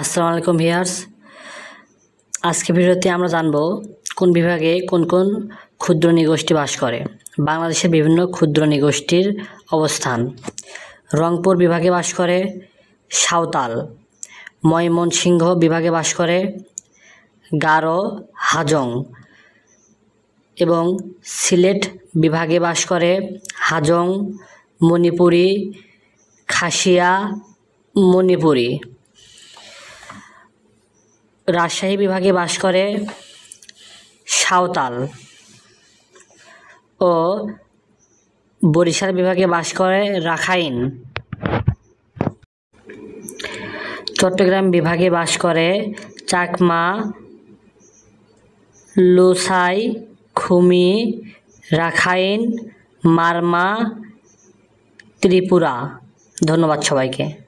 আসসালামু আলাইকুম ভিয়ার্স আজকে ভিডিওতে আমরা জানব কোন বিভাগে কোন কোন ক্ষুদ্র নিগোষ্ঠী বাস করে। বাংলাদেশের বিভিন্ন ক্ষুদ্র নিগোষ্ঠীর অবস্থান। রংপুর বিভাগে বাস করে সাঁওতাল। ময়মনসিংহ বিভাগে বাস করে গারো, হাজং। এবং সিলেট বিভাগে বাস করে হাজং, মণিপুরি, খাসিয়া, মণিপুরি। রাজশাহী বিভাগে বাস করে সাঁওতাল ও বরিশাল বিভাগে বাস করে রাখাইন। চট্টগ্রাম বিভাগে বাস করে চাকমা, লুসাই, খুমি, রাখাইন, মারমা, ত্রিপুরা। ধন্যবাদ সবাইকে।